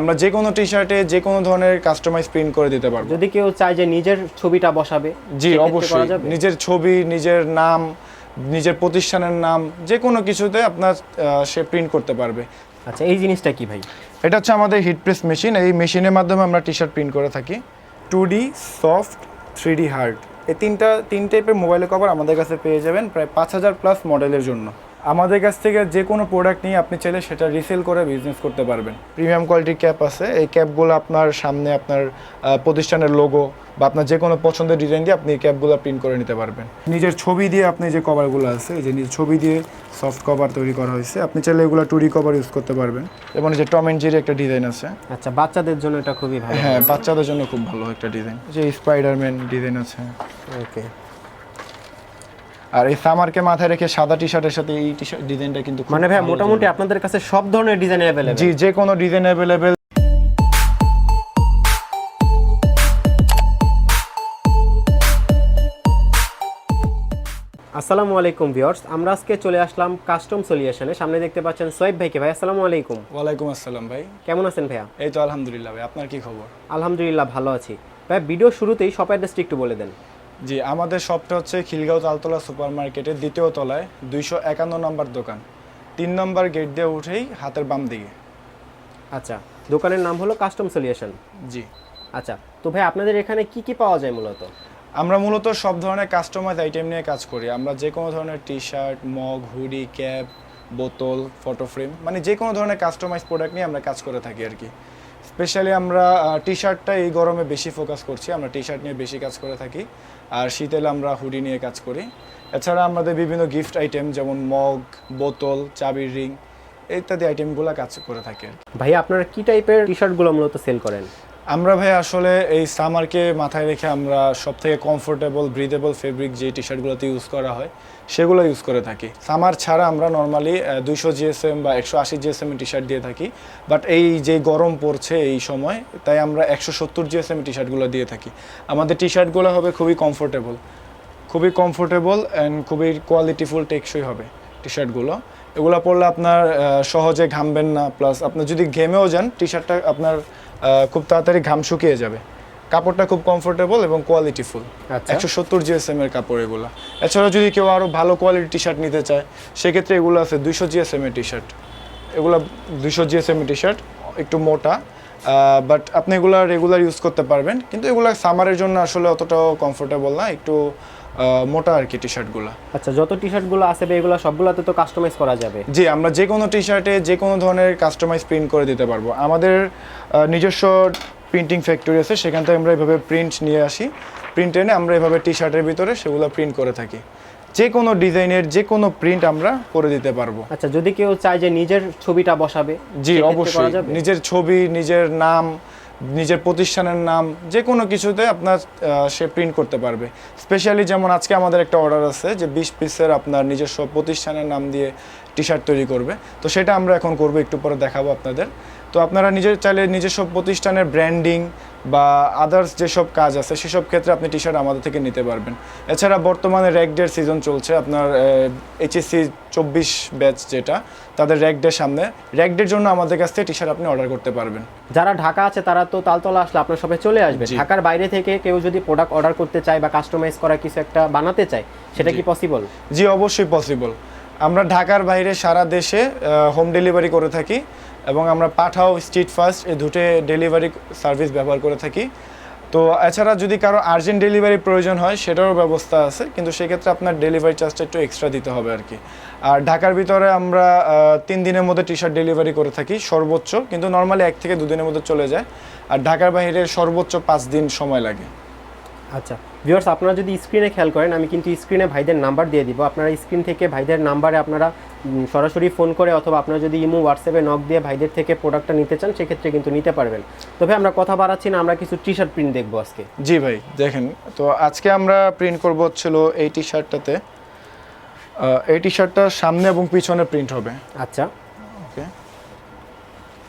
আমরা যে কোনো টি শার্টে যে কোনো ধরনের কাস্টমাইজ প্রিন্ট করে দিতে পারব। যদি কেউ চায় যে নিজের ছবিটা বসাবে জি অবশ্যই। নিজের ছবি নিজের নাম নিজের প্রতিষ্ঠানের নাম যে কোনো কিছুতে আপনার সে প্রিন্ট করতে পারবে। আচ্ছা এই জিনিসটা কি ভাই? এটা হচ্ছে আমাদের হিট প্রেস মেশিন এই মেশিনের মাধ্যমে আমরা টি শার্ট প্রিন্ট করে থাকি। Two D soft three D hard এই তিনটা তিন টাইপের মোবাইলের কভার আমাদের কাছে পেয়ে যাবেন প্রায় পাঁচ হাজার প্লাস মডেলের জন্য। আমাদের কাছ থেকে যে কোনো প্রোডাক্ট নিয়ে আপনি চাইলে সেটা রিসেল করে বিজনেস করতে পারবেন। প্রিমিয়াম কোয়ালিটির ক্যাপ আছে। এই ক্যাপগুলো আপনার সামনে আপনার প্রতিষ্ঠানের লোগো বা আপনার যে কোনো পছন্দের ডিজাইন দিয়ে আপনি এই ক্যাপগুলো প্রিন্ট করে নিতে পারবেন। নিজের ছবি দিয়ে আপনি যে কভারগুলো আছে এই যে নিজের ছবি দিয়ে সফট কভার তৈরি করা হয়েছে আপনি চাইলে এগুলো টুরি কভার ইউজ করতে পারবেন। এবং এই যে টম এন্ড জেরি একটা ডিজাইন আছে। আচ্ছা বাচ্চাদের জন্য এটা খুবই ভালো। হ্যাঁ বাচ্চাদের জন্য খুব ভালো একটা ডিজাইন যে স্পাইডারম্যান ডিজাইন আছে। ওকে আর এই সামারকে মাথায় রেখে সাদা টি শার্টের সাথে এই টি শার্ট ডিজাইনটা কিন্তু মানে ভাই মোটামুটি আপনাদের কাছে সব ধরনের ডিজাইন। অ্যাভেলেবল জি যে কোনো ডিজাইন অ্যাভেলেবেল আসসালামু আলাইকুম ভিউয়ার্স আমরা আজকে চলে আসলাম কাস্টম সলিউশনে সামনে দেখতে পাচ্ছেন সোয়েব ভাইকে। ভাই আসসালামু আলাইকুম। ওয়ালাইকুম আসসালাম ভাই। কেমন আছেন ভাইয়া? এই তো আলহামদুলিল্লাহ ভাই আপনার কি খবর? আলহামদুলিল্লাহ ভালো আছি। ভাই ভিডিও শুরুতেই শপ অ্যাড্রেসটি একটু বলে দেন। জি আমাদের শপটা হচ্ছে খিলগাঁও তালতলা সুপার মার্কেটের দ্বিতীয় তলায় দুইশো একান্ন নম্বর দোকান। তিন নম্বর গেট দিয়ে উঠেই হাতের বাম দিকে। আচ্ছা দোকানের নাম হলো কাস্টম সলিউশন। জি। আচ্ছা তো ভাই আপনাদের এখানে কি কি পাওয়া যায় মূলত? আমরা মূলত সব ধরনের কাস্টমাইজ আইটেম নিয়ে কাজ করি। আমরা যে কোনো ধরনের T shirt mug hoodie cap বোতল ফটো ফ্রেম মানে যে কোনো ধরনের কাস্টমাইজ প্রোডাক্ট নিয়ে আমরা কাজ করে থাকি আর কি। স্পেশালি আমরা টি শার্টটা এই গরমে বেশি ফোকাস করছি। আমরা টি শার্ট নিয়ে বেশি কাজ করে থাকি। আর শীতেলে আমরা হুডি নিয়ে কাজ করি। এছাড়া আমাদের বিভিন্ন গিফট আইটেম যেমন মগ, বোতল, চাবির রিং ইত্যাদি আইটেমগুলো কাজ করে থাকে ভাই আপনারা কি টাইপের টি শার্টগুলো মূলত সেল করেন? আমরা ভাই আসলে এই সামারকে মাথায় রেখে আমরা সব থেকে কমফোর্টেবল ব্রিদেবল ফেব্রিক যে টি শার্টগুলোতে ইউজ করা হয়, সেগুলো ইউজ করে থাকি। সামার ছাড়া আমরা নর্মালি দুইশো জিএসএম বা একশো আশি জিএসএম টি শার্ট দিয়ে থাকি বাট এই যে গরম পড়ছে এই সময়, তাই আমরা একশো সত্তর জিএসএম টি শার্টগুলো দিয়ে থাকি। আমাদের টি শার্টগুলো হবে খুবই কমফোর্টেবল খুবই কমফোর্টেবল অ্যান্ড খুবই কোয়ালিটিফুল টেকসই হবে টি শার্টগুলো এগুলো পরলে আপনার সহজে ঘামবেন না। প্লাস আপনি যদি ঘেমেও যান টি শার্টটা আপনার খুব তাড়াতাড়ি ঘাম শুকিয়ে যাবে। কাপড়টা খুব কমফোর্টেবল এবং কোয়ালিটিফুল আচ্ছা। একশো সত্তর জিএসএম এর কাপড় এগুলো। এছাড়া যদি কেউ আরও ভালো কোয়ালিটি টি শার্ট নিতে চায় সেক্ষেত্রে এগুলো আছে দুইশো জিএসএম এর টি শার্ট এগুলো দুইশো জিএসএম এর টি শার্ট একটু মোটা বাট আপনি এগুলো রেগুলার ইউজ করতে পারবেন। কিন্তু এগুলো সামারের জন্য আসলে অতটাও কমফোর্টেবল না। একটু মোটা আর কি টি শার্টগুলো আচ্ছা যত টি শার্টগুলো আছে এগুলো সবগুলোতে তো কাস্টমাইজ করা যাবে? জি আমরা যে কোনো টি শার্টে যে কোনো ধরনের কাস্টমাইজ প্রিন্ট করে দিতে পারব। আমাদের নিজস্ব প্রিন্টিং ফ্যাক্টরি আছে সেখান থেকে আমরা এভাবে প্রিন্ট নিয়ে আসি। প্রিন্ট এনে আমরা এভাবে টি শার্টের ভিতরে সেগুলো প্রিন্ট করে থাকি। যে কোনো ডিজাইনের যে কোনো প্রিন্ট আমরা করে দিতে পারব। আচ্ছা যদি কেউ চায় যে নিজের ছবিটা বসাবে জি অবশ্যই। নিজের ছবি নিজের নাম নিজের প্রতিষ্ঠানের নাম যে কোনো কিছুতে আপনার সে প্রিন্ট করতে পারবে। স্পেশালি যেমন আজকে আমাদের একটা অর্ডার আছে যে বিশ পিসের আপনার নিজস্ব প্রতিষ্ঠানের নাম দিয়ে টি শার্ট তৈরি করবে। তো সেটা আমরা এখন করব, একটু পরে দেখাবো আপনাদের। তো আপনারা নিজের চাইলে নিজস্ব প্রতিষ্ঠানের ব্র্যান্ডিং বা আদার্স যেসব কাজ আছে সেসব ক্ষেত্রে আপনি টি শার্ট আমাদের থেকে নিতে পারবেন। এছাড়া বর্তমানে র্যাকডের সিজন চলছে আপনার এইচএসসি চব্বিশ ব্যাচ যেটা তাদের র্যাকডের সামনে। র্যাকডের জন্য আমাদের কাছ থেকে টি শার্ট আপনি অর্ডার করতে পারবেন। যারা ঢাকা আছে তারা তো তালতলা আসলে আপনার সবাই চলে আসবে। ঢাকার বাইরে থেকে কেউ যদি প্রোডাক্ট অর্ডার করতে চায় বা কাস্টমাইজ করা কিছু একটা বানাতে চায় সেটা কি পসিবল জি অবশ্যই পসিবল আমরা ঢাকার বাইরে সারা দেশে হোম ডেলিভারি করে থাকি। এবং আমরা পাঠাও স্ট্রিট ফাস্ট এই দুটো ডেলিভারি সার্ভিস ব্যবহার করে থাকি। তো এছাড়া যদি কারও আর্জেন্ট ডেলিভারি প্রয়োজন হয়, সেটারও ব্যবস্থা আছে, কিন্তু সেক্ষেত্রে আপনার ডেলিভারি চার্জটা একটু এক্সট্রা দিতে হবে আর কি আর ঢাকার ভিতরে আমরা তিন দিনের মধ্যে টি শার্ট ডেলিভারি করে থাকি, সর্বোচ্চ, কিন্তু নর্মালি এক থেকে দুদিনের মধ্যে চলে যায়। আর ঢাকার বাইরে সর্বোচ্চ পাঁচ দিন সময় লাগে। আচ্ছা। ভিউয়ার্স আপনারা যদি স্ক্রিনে খেয়াল করেন আমি কিন্তু স্ক্রিনে ভাইদের নাম্বার দিয়ে দিব। আপনারা স্ক্রিন থেকে ভাইদের নাম্বারে আপনারা সরাসরি ফোন করে অথবা আপনারা যদি ইমো হোয়াটসঅ্যাপে নক দিয়ে ভাইদের থেকে প্রোডাক্টটা নিতে চান সেক্ষেত্রে কিন্তু নিতে পারবেন। তবে আমরা কথা বাড়াচ্ছি না আমরা কিছু টি শার্ট প্রিন্ট দেখব আজকে। জি ভাই দেখেন। তো আজকে আমরা প্রিন্ট করব হচ্ছিল এই টি শার্টটাতে এই টি শার্টটা সামনে এবং পিছনে প্রিন্ট হবে। আচ্ছা। ওকে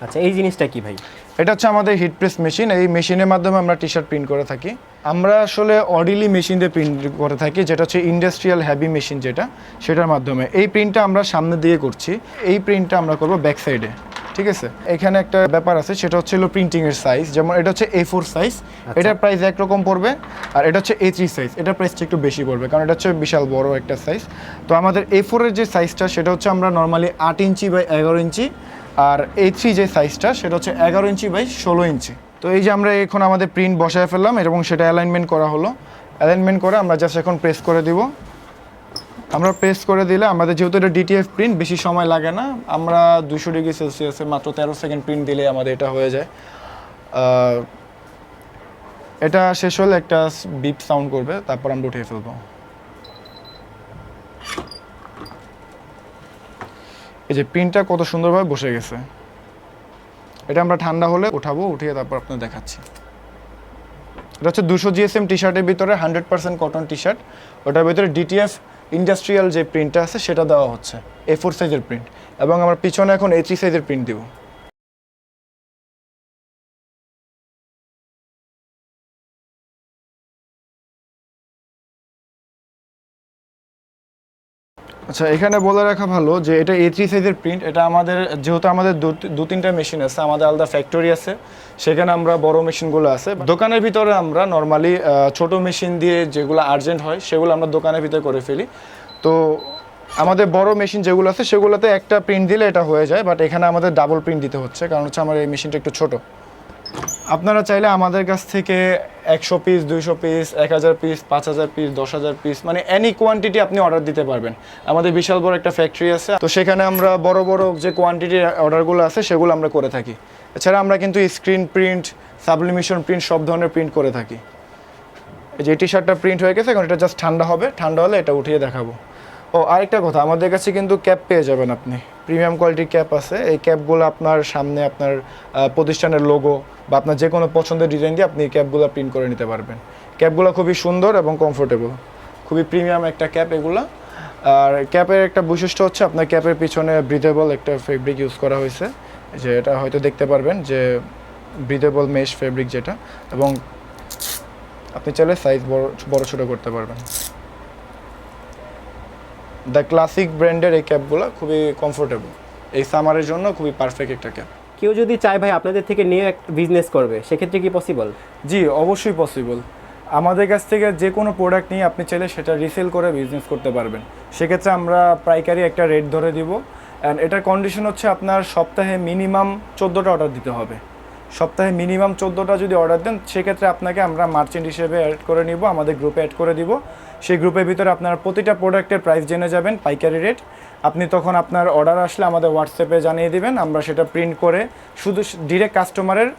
আচ্ছা এই জিনিসটা কি ভাই? এটা হচ্ছে আমাদের হিট প্রেস মেশিন এই মেশিনের মাধ্যমে আমরা টি শার্ট প্রিন্ট করে থাকি। আমরা আসলে অডিলি মেশিন দিয়ে প্রিন্ট করে থাকি যেটা হচ্ছে ইন্ডাস্ট্রিয়াল হ্যাভি মেশিন যেটা সেটার মাধ্যমে। এই প্রিন্টটা আমরা সামনে দিয়ে করছি। এই প্রিন্টটা আমরা করব ব্যাক সাইডে ঠিক আছে? এখানে একটা ব্যাপার আছে সেটা হচ্ছে হলো প্রিন্টিং এর সাইজ যেমন এটা হচ্ছে এ ফোর সাইজ। এটার প্রাইস একরকম পড়বে আর এটা হচ্ছে এ থ্রি সাইজ এটার প্রাইসটা একটু বেশি পড়বে কারণ এটা হচ্ছে বিশাল বড় একটা সাইজ তো আমাদের এ ফোরের যে সাইজটা সেটা হচ্ছে আমরা নর্মালি আট ইঞ্চি বা এগারো ইঞ্চি আর এই থ্রি যে সাইজটা সেটা হচ্ছে এগারো ইঞ্চি বাই ষোলো ইঞ্চি। তো এই যে আমরা এখন আমাদের প্রিন্ট বসায় ফেললাম এবং সেটা অ্যালাইনমেন্ট করা হলো। অ্যালাইনমেন্ট করে আমরা জাস্ট এখন প্রেস করে দিব। আমরা প্রেস করে দিলে আমাদের যেহেতু এটা ডিটিএফ প্রিন্ট বেশি সময় লাগে না। আমরা দুশো ডিগ্রি সেলসিয়াসে মাত্র তেরো সেকেন্ড প্রিন্ট দিলে আমাদের এটা হয়ে যায়। এটা শেষ হলে একটা বিপ সাউন্ড করবে, তারপর আমরা উঠিয়ে ফেলব। এই যে পিনটা কত সুন্দরভাবে বসে গেছে। এটা আমরা ঠান্ডা হলে উঠাবো, উঠিয়ে তারপর আপনার দেখাচ্ছি। এটা হচ্ছে দুশো জিএসএম টি শার্টের ভিতরে hundred percent cotton T shirt ওটার ভিতরে ডিটিএফ ইন্ডাস্ট্রিয়াল যে প্রিন্টটা আছে, সেটা দেওয়া হচ্ছে এ ফোর সাইজের প্রিন্ট এবং আমার পিছনে এখন এ থ্রি সাইজের প্রিন্ট দিব। আচ্ছা এখানে বলে রাখা ভালো যে এটা এ থ্রি সাইজের প্রিন্ট এটা আমাদের, যেহেতু আমাদের দু- তিনটা মেশিন আছে, আমাদের আলাদা ফ্যাক্টরি আছে, সেখানে আমরা বড় মেশিনগুলো আছে দোকানের ভিতরে আমরা নর্মালি ছোট মেশিন দিয়ে যেগুলো আর্জেন্ট হয়, সেগুলো আমরা দোকানের ভিতরে করে ফেলি। তো আমাদের বড় মেশিন যেগুলো আছে, সেগুলোতে একটা প্রিন্ট দিলে এটা হয়ে যায় বাট এখানে আমাদের ডাবল প্রিন্ট দিতে হচ্ছে, কারণ হচ্ছে আমার এই মেশিনটা একটু ছোট। আপনারা চাইলে আমাদের কাছ থেকে একশো পিস দুইশো পিস এক হাজার পিস পাঁচ হাজার পিস দশ হাজার পিস মানে এনি কোয়ান্টিটি আপনি অর্ডার দিতে পারবেন। আমাদের বিশাল বড় একটা ফ্যাক্টরি আছে, তো সেখানে আমরা বড় বড় যে কোয়ান্টিটির অর্ডারগুলো আছে, সেগুলো আমরা করে থাকি। এছাড়া আমরা কিন্তু স্ক্রিন প্রিন্ট সাবলিমিশন প্রিন্ট সব ধরনের প্রিন্ট করে থাকি। যে টি শার্টটা প্রিন্ট হয়ে গেছে, এখন এটা জাস্ট ঠান্ডা হবে, ঠান্ডা হলে এটা উঠিয়ে দেখাবো। ও, আরেকটা কথা, আমাদের কাছে কিন্তু ক্যাপ পেয়ে যাবেন আপনি। প্রিমিয়াম কোয়ালিটির ক্যাপ আছে, এই ক্যাপগুলো আপনার সামনে আপনার প্রতিষ্ঠানের লোগো বা আপনার যে কোনো পছন্দের ডিজাইন দিয়ে আপনি এই ক্যাপগুলো প্রিন্ট করে নিতে পারবেন। ক্যাপগুলো খুবই সুন্দর এবং কমফোর্টেবল খুবই প্রিমিয়াম একটা ক্যাপ এগুলো। আর ক্যাপের একটা বৈশিষ্ট্য হচ্ছে, আপনার ক্যাপের পিছনে ব্রিথেবল একটা ফেব্রিক ইউজ করা হয়েছে। যে এটা হয়তো দেখতে পারবেন যে ব্রিথেবল মেশ ফেব্রিক যেটা, এবং আপনি চাইলে সাইজ বড় বড় ছোটো করতে পারবেন। দ্য ক্লাসিক ব্র্যান্ডের এই ক্যাপগুলো খুবই কমফোর্টেবল এই সামারের জন্য খুবই পারফেক্ট একটা ক্যাপ। কেউ যদি চায় ভাই আপনাদের থেকে নিয়ে বিজনেস করবে সেক্ষেত্রে কি পসিবল জি অবশ্যই পসিবল আমাদের কাছ থেকে যে কোনো প্রোডাক্ট নিয়ে আপনি চাইলে সেটা রিসেল করে বিজনেস করতে পারবেন। সেক্ষেত্রে আমরা পাইকারি একটা রেট ধরে দিব। অ্যান্ড এটার কন্ডিশন হচ্ছে আপনার সপ্তাহে মিনিমাম চোদ্দোটা অর্ডার দিতে হবে। সপ্তাহে মিনিমাম চোদ্দোটা যদি অর্ডার দেন সেক্ষেত্রে আপনাকে আমরা মার্চেন্ট হিসেবে অ্যাড করে নিব আমাদের গ্রুপে অ্যাড করে দিব। সেই গ্রুপের ভিতরে আপনার প্রতিটা প্রোডাক্টের প্রাইস জেনে যাবেন পাইকারি রেট আপনি তখন আপনার অর্ডার আসলে আমাদের হোয়াটসঅ্যাপে জানিয়ে দিবেন আমরা সেটা প্রিন্ট করে শুধু ডিরেক্ট কাস্টমারের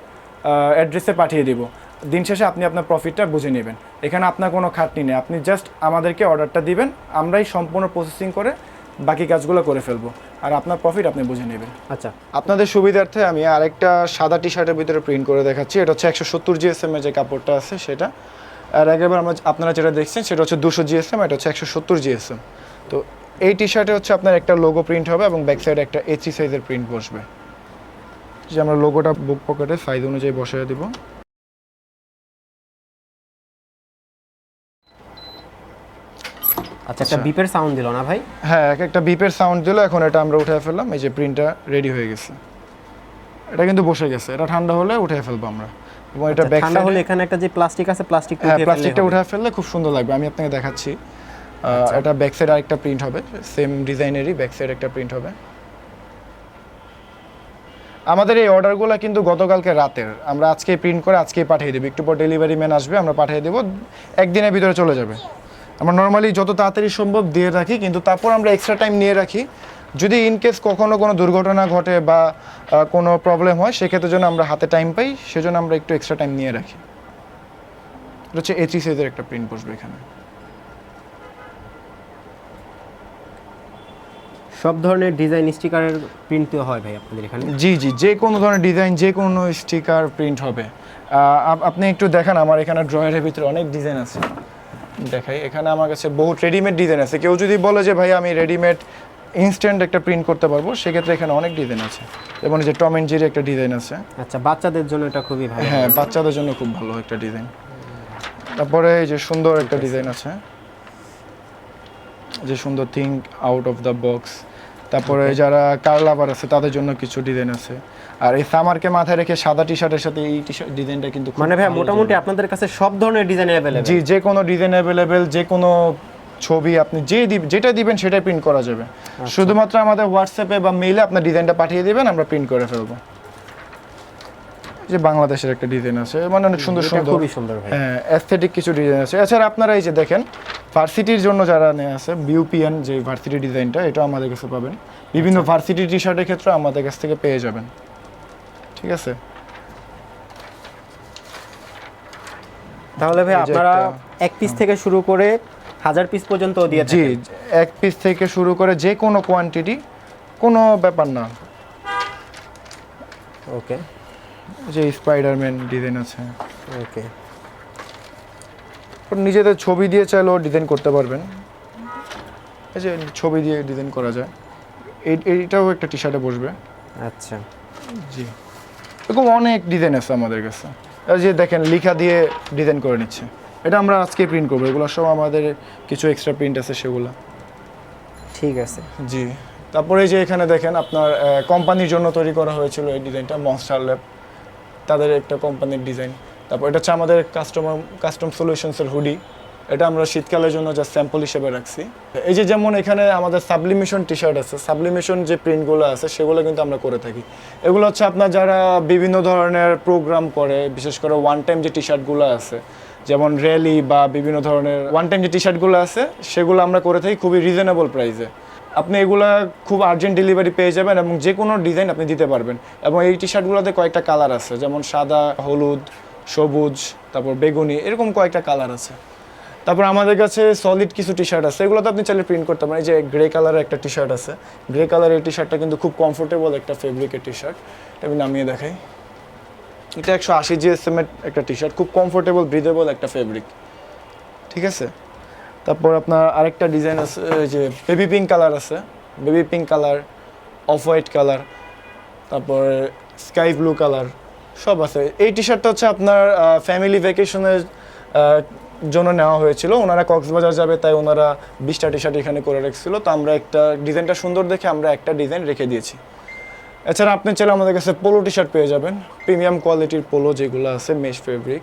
অ্যাড্রেসে পাঠিয়ে দিব। দিন শেষে আপনি আপনার প্রফিটটা বুঝে নেবেন। এখানে আপনার কোনো খাটনি নেই। আপনি জাস্ট আমাদেরকে অর্ডারটা দিবেন আমরাই সম্পূর্ণ প্রসেসিং করে বাকি কাজগুলো করে ফেলব। আর আপনার প্রফিট আপনি বুঝে নেবেন। আচ্ছা। আপনাদের সুবিধার্থে আমি আরেকটা সাদা টি শার্টের ভিতরে প্রিন্ট করে দেখাচ্ছি। এটা হচ্ছে একশো সত্তর জিএসএম এর যে কাপড়টা আছে সেটা আর একবার আমরা আপনারা যেটা দেখছেন সেটা হচ্ছে দুশো জিএসএম এটা হচ্ছে একশো সত্তর জিএসএম তো এই টি শার্টে হচ্ছে আপনার একটা লোগো প্রিন্ট হবে এবং ব্যাক সাইডে একটা এইচি সাইজের প্রিন্ট বসবে। যে আমরা লোগোটা বুক পকেটে সাইজ অনুযায়ী বসিয়ে দিব। আচ্ছা একটা বিপের সাউন্ড দিল না ভাই? হ্যাঁ এক একটা বিপের সাউন্ড দিল এখন এটা আমরা উঠে ফেললাম এই যে প্রিন্টটা রেডি হয়ে গেছে। এটা কিন্তু বসে গেছে এটা ঠান্ডা হলে উঠে ফেলব আমরা। এবং এটা আচ্ছা, ব্যাক ঠান্ডা হলে এখানে একটা যে প্লাস্টিক আছে প্লাস্টিক হ্যাঁ প্লাস্টিকটা উঠে ফেললে খুব সুন্দর লাগবে আমি আপনাকে দেখাচ্ছি। এটা ব্যাক সাইড আরেকটা প্রিন্ট হবে সেম ডিজাইনেরই ব্যাক সাইড একটা প্রিন্ট হবে। আমাদের এই অর্ডারগুলো কিন্তু গতকালকে রাতের আমরা আজকে প্রিন্ট করে আজকেই পাঠিয়ে দেবো একটু পর ডেলিভারি ম্যান আসবে আমরা পাঠিয়ে দেবো একদিনের ভিতরে চলে যাবে। আমরা নর্মালি যত তাড়াতাড়ি সম্ভব দিয়ে রাখি কিন্তু তারপর আমরা এক্সট্রা টাইম নিয়ে রাখি। যদি ইন কেস কখনো কোনো দুর্ঘটনা ঘটে বা কোনো প্রবলেম হয় সেক্ষেত্রে জন্য আমরা হাতে টাইম পাই সেজন্য আমরা একটু এক্সট্রা টাইম নিয়ে রাখি। এটা হচ্ছে এইচি সাইজের একটা প্রিন্ট বসবে এখানে। সব ধরনের ডিজাইন স্টিকারের প্রিন্ট হয় ভাই আপনাদের এখানে? জি জি যে কোনো ধরনের ডিজাইন যে কোনো স্টিকার প্রিন্ট হবে। আপনি একটু দেখান আমার এখানে ড্রয়ারের ভিতরে অনেক ডিজাইন আছে। দেখাই এখানে আমার কাছে বহুত রেডিমেড ডিজাইন আছে। কেউ যদি বলে যে ভাই আমি রেডিমেড ইনস্ট্যান্ট একটা প্রিন্ট করতে পারব সেক্ষেত্রে এখানে অনেক ডিজাইন আছে। এবং যে টম এন্ড জেরি একটা ডিজাইন আছে। আচ্ছা বাচ্চাদের জন্য এটা খুবই ভালো। হ্যাঁ বাচ্চাদের জন্য খুব ভালো একটা ডিজাইন তারপরে এই যে সুন্দর একটা ডিজাইন আছে। যে সুন্দর think out of the box তারপরে যারা কার লাভার আছে তাদের জন্য কিছু ডিজাইন আছে। আর এই সামারকে মাথায় রেখে সাদা টি শার্টের সাথে এই টি শার্ট ডিজাইনটা কিন্তু মানে ভাই মোটামুটি আপনাদের কাছে সব ধরনের ডিজাইন অ্যাভেলেবেল জি যে কোনো ডিজাইন অ্যাভেলেবেল যে কোনো ছবি আপনি যে যেটা দিবেন সেটাই প্রিন্ট করা যাবে। আচ্ছা। শুধুমাত্র আমাদের হোয়াটসঅ্যাপে বা মেইলে আপনার ডিজাইনটা পাঠিয়ে দিবেন আমরা প্রিন্ট করে ফেলব। যে বাংলাদেশের একটা ডিজাইন আছে মানে অনেক সুন্দর সুন্দর। খুবই সুন্দর ভাই। হ্যাঁ অ্যাস্থেটিক কিছু ডিজাইন আছে। এছাড়া আপনারা এই যে দেখেন ভার্সিটির জন্য যারা নিয়ে আছে বিউপিএন যে ভার্সিটি ডিজাইনটা এটা আমাদের কাছে পাবেন। বিভিন্ন। ভার্সিটি টি শার্টের ক্ষেত্রে আমাদের কাছ থেকে পেয়ে যাবেন। ঠিক আছে? তাহলে ভাই আপনারা এক পিস থেকে শুরু করে হাজার পিস পর্যন্ত দিয়ে জি এক পিস থেকে শুরু করে যে কোনো কোয়ান্টিটি কোনো ব্যাপার না। ওকে যে স্পাইডারম্যান ডিজাইন আছে। ওকে নিজেদের ছবি দিয়ে চাইলেও ডিজাইন করতে পারবেন। এই যে ছবি দিয়ে ডিজাইন করা যায়। এই এইটাও একটা টি শার্টে বসবে। আচ্ছা। জি। এরকম অনেক ডিজাইন আছে আমাদের কাছে। এই যে দেখেন লিখা দিয়ে ডিজাইন করে নিচ্ছে। এটা আমরা আজকে প্রিন্ট করব। এগুলো সব আমাদের কিছু এক্সট্রা প্রিন্ট আছে সেগুলো। ঠিক আছে। জি। তারপরে যে এখানে দেখেন আপনার কোম্পানির জন্য তৈরি করা হয়েছিল এই ডিজাইনটা মনস্টার ল্যাব তাদের একটা কোম্পানির ডিজাইন তারপর এটা হচ্ছে আমাদের কাস্টমার কাস্টম সলিউশনসের হুডি এটা আমরা শীতকালের জন্য যা স্যাম্পল হিসেবে রাখছি। এই যে যেমন এখানে আমাদের সাবলিমেশন টি শার্ট আছে সাবলিমেশন যে প্রিন্টগুলো আছে সেগুলো কিন্তু আমরা করে থাকি। এগুলো হচ্ছে আপনার যারা বিভিন্ন ধরনের প্রোগ্রাম করে বিশেষ করে ওয়ান টাইম যে টি শার্টগুলো আছে যেমন র্যালি বা বিভিন্ন ধরনের ওয়ান টাইম যে টি শার্টগুলো আছে, সেগুলো আমরা করে থাকি খুবই রিজনেবল প্রাইসে আপনি এগুলা খুব আর্জেন্ট ডেলিভারি পেয়ে যাবেন এবং যে কোনো ডিজাইন আপনি দিতে পারবেন। এবং এই টি শার্টগুলোতে কয়েকটা কালার আছে, যেমন সাদা, হলুদ, সবুজ, তারপর বেগুনি, এরকম কয়েকটা কালার আছে। তারপর আমাদের কাছে সলিড কিছু টি শার্ট আছে এগুলো তো আপনি চাইলে প্রিন্ট করতে পারেন। এই যে গ্রে কালারের একটা টি শার্ট আছে গ্রে কালারের টি শার্টটা কিন্তু খুব কমফোর্টেবল একটা ফেব্রিকের টি শার্ট এটা আমি নামিয়ে দেখাই। এটা একশো আশি জিএসএম এর একটা টি শার্ট খুব কমফোর্টেবল ব্রিদেবল একটা ফেব্রিক ঠিক আছে? তারপর আপনার আরেকটা ডিজাইন আছে যে বেবি পিঙ্ক কালার আছে। Baby pink colour off white colour তারপর স্কাই ব্লু কালার সব আছে। এই টি শার্টটা হচ্ছে আপনার ফ্যামিলি ভ্যাকেশনের জন্য নেওয়া হয়েছিল। ওনারা কক্সবাজার যাবে, তাই ওনারা বিশটা টি শার্ট এখানে করে রেখেছিল। তো আমরা একটা ডিজাইনটা সুন্দর দেখে আমরা একটা ডিজাইন রেখে দিয়েছি। এছাড়া আপনি চাইলে আমাদের কাছে পোলো টি শার্ট পেয়ে যাবেন। প্রিমিয়াম কোয়ালিটির পোলো যেগুলো আছে মেশ ফেব্রিক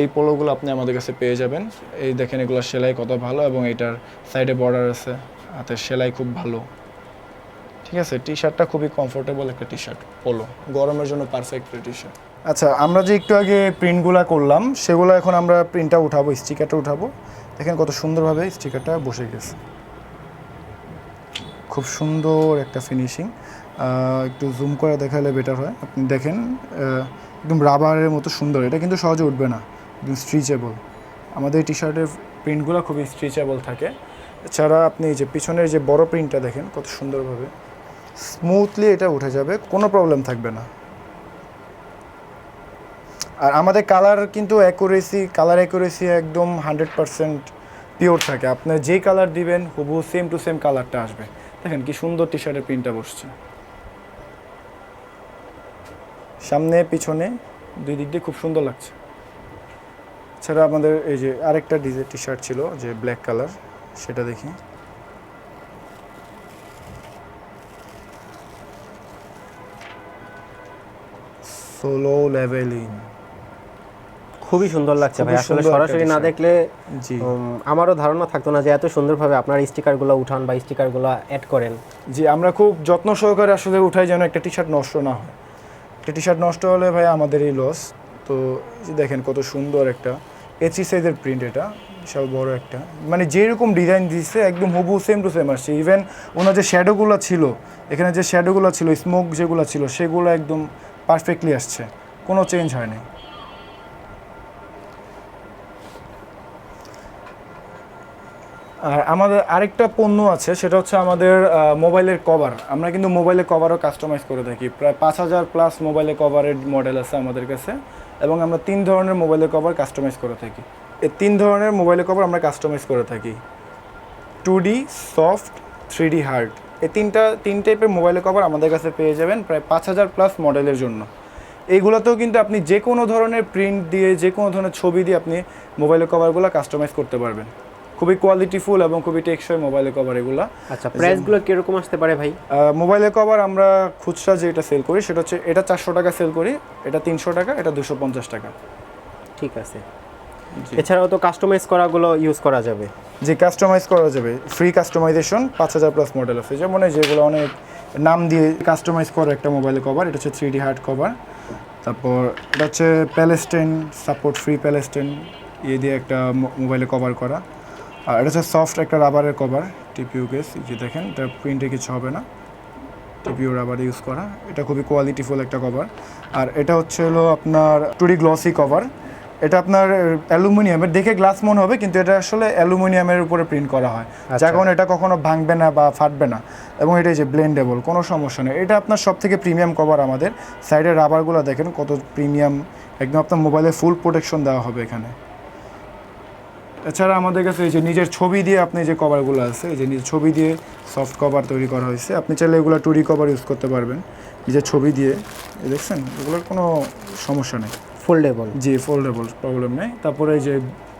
এই পোলোগুলো আপনি আমাদের কাছে পেয়ে যাবেন। এই দেখেন এগুলো সেলাই কত ভালো এবং এটার সাইডে বর্ডার আছে, হাতের সেলাই খুব ভালো। ঠিক আছে টি শার্টটা খুবই কমফোর্টেবল একটা টি শার্ট পোলো। গরমের জন্য পারফেক্ট টি শার্ট আচ্ছা আমরা যে একটু আগে প্রিন্টগুলো করলাম, সেগুলো এখন আমরা প্রিন্টটা উঠাবো স্টিকারটা উঠাবো। দেখেন কত সুন্দরভাবে স্টিকারটা বসে গেছে। খুব সুন্দর একটা ফিনিশিং একটু জুম করে দেখালে বেটার হয়। আপনি দেখেন একদম রাবারের মতো সুন্দর। এটা কিন্তু সহজে উঠবে না। একদম স্ট্রিচেবল আমাদের টি শার্টের প্রিন্টগুলো খুবই স্ট্রিচেবল থাকে। এছাড়া আপনি যে পিছনের যে বড় প্রিন্টটা দেখেন, কত সুন্দরভাবে স্মুথলি এটা উঠে যাবে, কোনো প্রবলেম থাকবে না। আর আমাদের কালার কিন্তু অ্যাকুরেসি কালার অ্যাকুরেসি একদম হান্ড্রেড পারসেন্ট পিওর থাকে। আপনার যেই কালার দিবেন, হুবহু সেম টু সেম কালারটা আসবে। দেখেন কি সুন্দর টি শার্টের প্রিন্টটা বসছে। সামনে পিছনে দুই দিক দিয়ে খুব সুন্দর লাগছে। এছাড়া আমাদের এই যে আরেকটা ডিজে টি শার্ট ছিল যে ব্ল্যাক কালার সেটা দেখি। সোলো লেভেলিং খুবই সুন্দর লাগছে ভাই আসলে সরাসরি না দেখলে জি। আমারও ধারণা থাকতো না যে এত সুন্দরভাবে আপনার স্টিকারগুলো উঠান বা স্টিকারগুলো অ্যাড করেন। জি আমরা খুব যত্ন সহকারে আসলে উঠাই যেন একটা টি শার্ট নষ্ট না হয়। টি শার্ট নষ্ট হলে ভাই আমাদেরই লস তো দেখেন কত সুন্দর একটা এসি সাইজের প্রিন্ট এটা, বিশাল বড় একটা। মানে যেরকম ডিজাইন দিচ্ছে একদম হুবু সেম টু সেম আসছে। ইভেন ওনার যে শ্যাডোগুলো ছিল, এখানে যে শ্যাডোগুলো ছিল স্মোক যেগুলো ছিল, সেগুলো একদম পারফেক্টলি আসছে। কোনো চেঞ্জ হয়নি। আর আমাদের আরেকটা পণ্য আছে, সেটা হচ্ছে আমাদের মোবাইলের কভার আমরা কিন্তু মোবাইলের কভারও কাস্টমাইজ করে থাকি। প্রায় পাঁচ হাজার প্লাস মোবাইলের কভারের মডেল আছে আমাদের কাছে, এবং আমরা তিন ধরনের মোবাইলের কভার কাস্টমাইজ করে থাকি। এই তিন ধরনের মোবাইলের কভার আমরা কাস্টমাইজ করে থাকি। Two D soft three D hard এই তিনটা, তিন টাইপের মোবাইলের কভার আমাদের কাছে পেয়ে যাবেন প্রায় পাঁচ হাজার প্লাস মডেলের জন্য। এইগুলোতেও কিন্তু আপনি যে কোনো ধরনের প্রিন্ট দিয়ে যে কোনো ধরনের ছবি দিয়ে আপনি মোবাইলের কভারগুলো কাস্টমাইজ করতে পারবেন। খুবই কোয়ালিটিফুল এবং খুবই টেকসই মোবাইলের কভার এগুলা। আচ্ছা প্রাইসগুলো কীরকম আসতে পারে ভাই? মোবাইলের কভার আমরা খুচরা যেটা সেল করি সেটা হচ্ছে এটা চারশো টাকা সেল করি এটা তিনশো টাকা এটা দুশো পঞ্চাশ টাকা। ঠিক আছে। এছাড়াও তো কাস্টমাইজ করাগুলো ইউজ করা যাবে। যে কাস্টমাইজ করা যাবে। ফ্রি কাস্টমাইজেশন পাঁচ হাজার প্লাস মডেল আছে। যেমন যেগুলো অনেক নাম দিয়ে কাস্টমাইজ করে একটা মোবাইলের কভার এটা হচ্ছে থ্রি ডি হার্ড কভার তারপর এটা হচ্ছে প্যালেস্টেন সাপোর্ট ফ্রি প্যালেস্টেন ইয়ে দিয়ে একটা মোবাইলে কভার করা। আর এটা হচ্ছে সফট একটা রাবারের কভার টিপিউ কেস যে দেখেন এটা প্রিন্টে কিছু হবে না। টিপিউ রাবার ইউজ করা এটা খুবই কোয়ালিটিফুল একটা কভার আর এটা হচ্ছে হলো আপনার টুরি গ্লসি কভার এটা আপনার অ্যালুমিনিয়ামের দেখে গ্লাস মনে হবে কিন্তু এটা আসলে অ্যালুমিনিয়ামের উপরে প্রিন্ট করা হয়। যার কারণে এটা কখনো ভাঙবে না বা ফাটবে না। এবং এটা যে ব্লেন্ডেবল কোনো সমস্যা নেই। এটা আপনার সব থেকে প্রিমিয়াম কভার আমাদের। সাইডের রাবারগুলো দেখেন কত প্রিমিয়াম একদম আপনার মোবাইলে ফুল প্রোটেকশন দেওয়া হবে এখানে। এছাড়া আমাদের কাছে এই যে নিজের ছবি দিয়ে আপনি যে কভারগুলো আছে এই যে নিজের ছবি দিয়ে সফট কভার তৈরি করা হয়েছে আপনি চাইলে এগুলো টুরি কভার ইউজ করতে পারবেন নিজের ছবি দিয়ে। দেখছেন? এগুলোর কোনো সমস্যা নেই। ফোল্ডেবল জি ফোল্ডেবল প্রবলেম নেই। তারপরে এই যে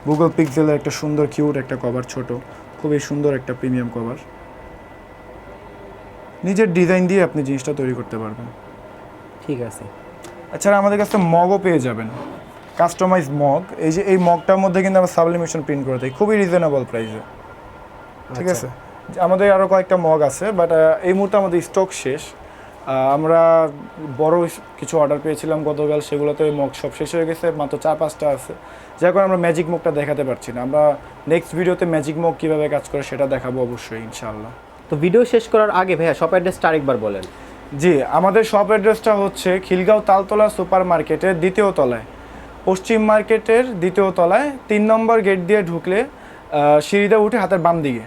গুগল পিক্সেলের একটা সুন্দর কিউট একটা কভার ছোট খুবই সুন্দর একটা প্রিমিয়াম কভার নিজের ডিজাইন দিয়ে আপনি জিনিসটা তৈরি করতে পারবেন। ঠিক আছে। এছাড়া আমাদের কাছে মগও পেয়ে যাবেন। কাস্টমাইজ মগ এই যে এই মগটার মধ্যে কিন্তু আমরা সাবলিমেশন প্রিন্ট করে দিই। খুবই রিজনেবল প্রাইসে ঠিক আচ্ছা। আছে? আমাদের আরও কয়েকটা মগ আছে বাট এই মুহূর্তে আমাদের স্টক শেষ। আমরা বড় কিছু অর্ডার পেয়েছিলাম গতকাল সেগুলোতে মগ সব শেষ হয়ে গেছে মাত্র চার পাঁচটা আছে। যার কারণে আমরা ম্যাজিক মগটা দেখাতে পারছি না। আমরা নেক্সট ভিডিওতে ম্যাজিক মগ কীভাবে কাজ করে সেটা দেখাবো অবশ্যই ইনশাআল্লাহ। তো ভিডিও শেষ করার আগে ভাইয়া শপ অ্যাড্রেসটা আরেকবার বলেন। জি আমাদের শপ অ্যাড্রেসটা হচ্ছে খিলগাঁও তালতলা সুপার মার্কেটের দ্বিতীয় তলায়। পশ্চিম মার্কেটের দ্বিতীয় তলায় তিন নম্বর গেট দিয়ে ঢুকলে সিঁড়িতে উঠে হাতের বাম দিকে।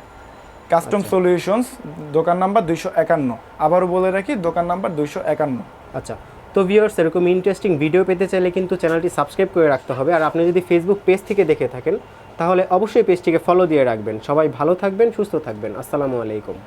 কাস্টম সলিউশনস দোকান নাম্বার দুইশো একান্ন। আবারও বলে রাখি দোকান নাম্বার দুইশো একান্ন। আচ্ছা। তো ভিউয়ার্স এরকম ইন্টারেস্টিং ভিডিও পেতে চাইলে কিন্তু চ্যানেলটি সাবস্ক্রাইব করে রাখতে হবে। আর আপনি যদি ফেসবুক পেজ থেকে দেখে থাকেন তাহলে অবশ্যই পেজটিকে ফলো দিয়ে রাখবেন। সবাই ভালো থাকবেন সুস্থ থাকবেন। আসসালামু আলাইকুম।